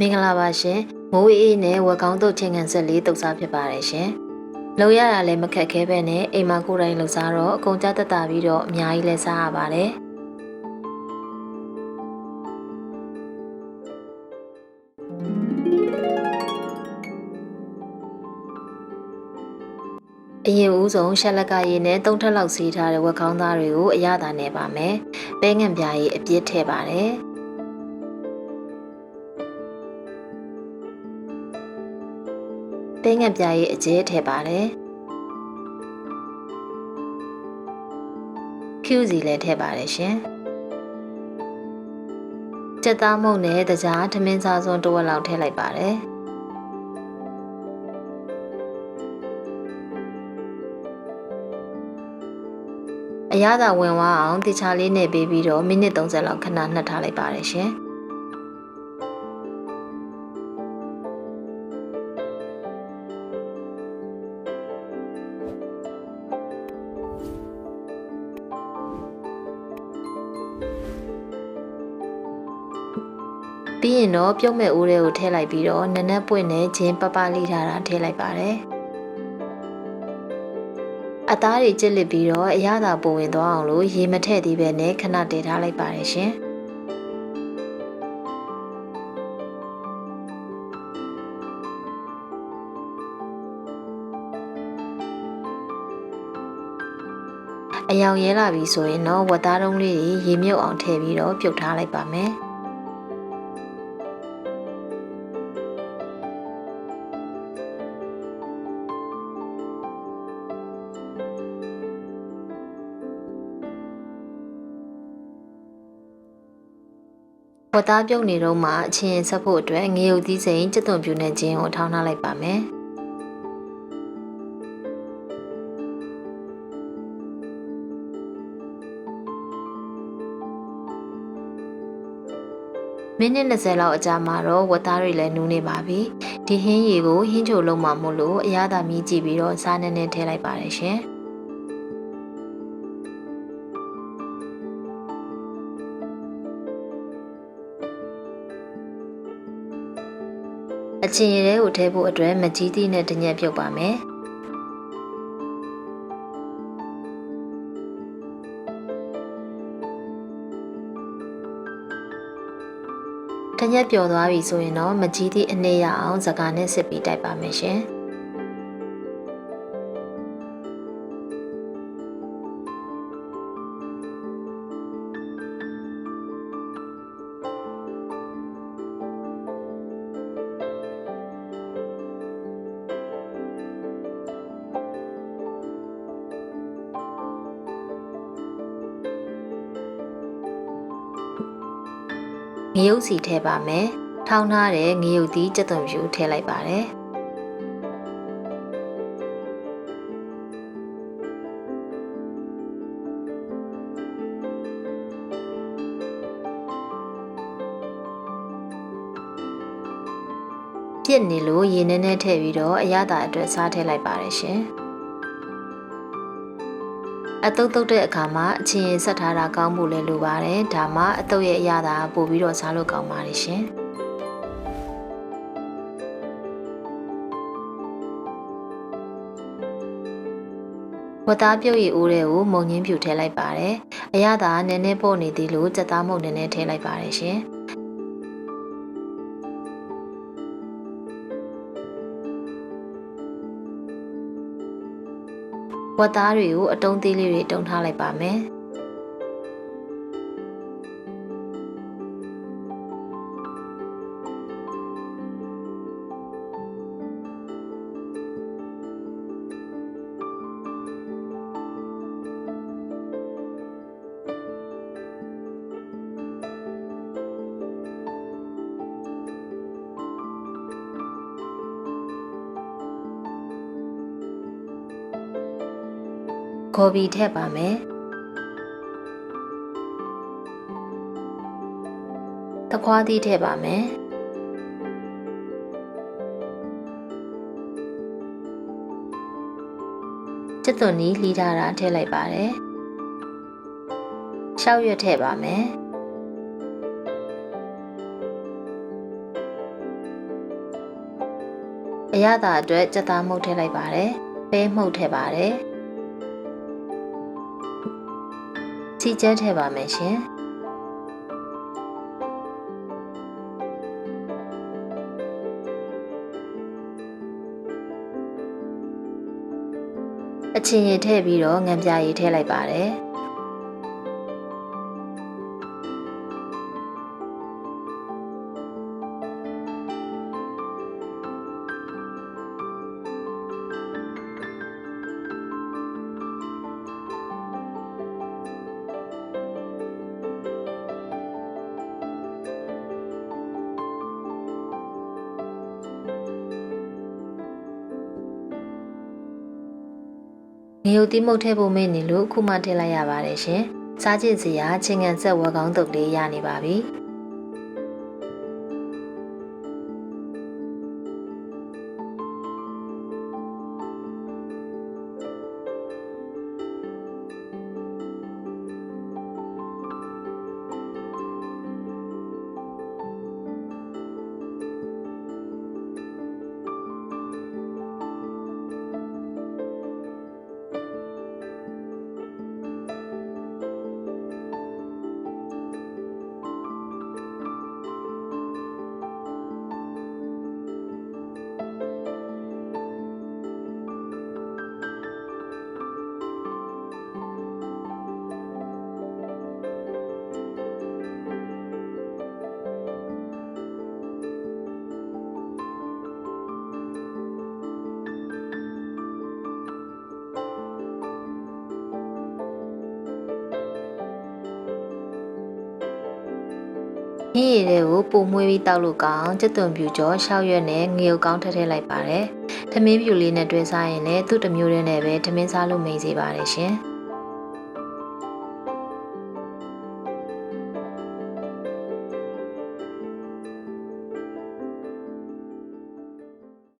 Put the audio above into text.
မင်္ဂလာပါရှင်မိုးအေးနဲ့ဝက်ကောင်းတုတ်ချင်းကန်ဆက်လေးတုတ်စားဖြစ်ပါတယ်ရှင်လုံရတာလည်းမခက်ခဲပဲနဲ့အိမ်မှာကိုယ်တိုင်လုံစားတော့အကုန်ကြတက်တာပြီးတော့အများကြီးလဲစားရပါတယ်အရင်ဦးဆုံးရှက်လက်ကရည်နဲ့သုံးထက်လောက်စီးထားတဲ့ဝက်ကောင်းသားတွေကိုအရသာနဲ့ပါမယ်။ပဲငံပြားရည်အပြစ်ထည့်ပါတယ်။ ပဲငံပြားရည်အကျဲထည့်ပါတယ်။ဖြူစီလည်းထည့်ပါတယ်ရှင်။ကြက်သားမုန့်နဲ့တကြားထမင်းစားစွန်းတစ်ဝက်လောက်ထည့်လိုက်ပါတယ်။အရသာဝင်သွားအောင်တခြားလေးနဲ့ပေးပြီးတော့မိနစ်30လောက်ခဏနှက်ထားလိုက်ပါတယ်ရှင် ပြီးရင်တော့ပြုတ်မဲ့ဦးတွေကိုထည့်လိုက်ပြီးတော့နနက်ပွင့်နဲ့ဂျင်းပပလိထားတာထည့်လိုက်ပါတယ်အသားတွေကျစ်လစ်ပြီးတော့အရသာပုံဝင်သွားအောင်လို့ရေမထည့်သေးပဲနဲ့ခဏတည်ထားလိုက်ပါတယ်ရှင်အယောင်ရဲလာပြီဆိုရင်တော့ဝတ်သားတုံးလေးတွေရေမြုပ်အောင်ထည့်ပြီးတော့ပြုတ်ထားလိုက်ပါမယ် ဝတ်သားပြုတ်နေတော့မှအချင်းဆက်ဖို့အတွက်ငရုတ်သီးစိမ်ကြက်သွန်ပြူနဲ့ဂျင်းကိုထောင်းထားလိုက်ပါမယ်မိနစ်20လောက်အကြာမှာတော့ဝတ်သားတွေလည်းနူးနေပါပြီဒီဟင်းရီကိုဟင်းချိုလုံးမှမို့လို့အရသာမြည်ကြည့်ပြီးတော့စားနေနေထည့်လိုက်ပါတယ်ရှင် အချင်းရဲကိုထည့်ဖို့အတွက်မကြီးသီးနဲ့တညက်ပြုတ်ပါမယ်တညက်ပျော်သွားပြီဆိုရင်တော့မကြီးသီးအနည်းရအောင်ဇကာနဲ့စစ်ပြီးတိုက်ပါမယ်ရှင် ငရုတ်စီထည့်ပါမယ်ထောင်းထားတဲ့ငရုတ်သီးကြက်သွန်ဖြူထည့်လိုက်ပါတယ်ပြစ်နေလို့ရေနည်းနည်းထည့်ပြီးတော့အရသာအတွက်စားထည့်လိုက်ပါတယ်ရှင် အတုတ်တုတ်တဲ့အခါမှာအချင်းရင်ဆက်ထားတာကောင်းဖို့လည်းလိုပါတယ်ဒါမှအတုတ်ရဲ့အရသာပို့ပြီးတော့စားလို့ကောင်းပါတယ်ရှင်ဝတ်သားပြုတ်ရည်အိုးတွေကိုမုံငင်းဖြူထည့်လိုက်ပါတယ်အရသာနည်းနည်းပို့နေသေးလို့စက်သားမုံနည်းနည်းထည့်လိုက်ပါတယ်ရှင် ဝတ်သားတွေကိုအတုံးသေးလေးတွေတုံထားလိုက်ပါမယ် ဂေါ်ဘီထည့်ပါမယ်တခွားသီးထည့်ပါမယ်ကျက်သွန်နီးလှီးထားတာထည့်လိုက်ပါတယ်ရှောက်ရွက်ထည့်ပါမယ်အရသာအတွက်ကြက်သားမှုတ်ထည့်လိုက်ပါတယ်ပဲမှုတ်ထည့်ပါတယ် စီကျဲထည့်ပါမယ်ရှင်အချင်းရည်ထည့်ပြီးတော့ငံပြာရည်ထည့်လိုက်ပါတယ် ငရုတ်တိမုတ်ထဲဖို့မေ့နေလို့ခုမှထည့်လိုက်ရပါတယ်ရှင်။စားကြည့်စရာချင်းငံဆက်ဝက်ကောင်းတုပ်လေးရနေပါပြီ။။ ဟင်းရည်တွေကိုပုံမွေးပြီးတောက်လို့ကောင်းကျွတ်သွန်ပြူကြောရှောက်ရွက်နဲ့ငရုတ်ကောင်းထည့်ထည့်လိုက်ပါတယ်။ထမင်းပြူလေးနဲ့တွဲစားရင်လည်းသူ့တစ်မျိုးတည်းနဲ့ပဲထမင်းစားလို့မိန်စေပါတယ်ရှင်။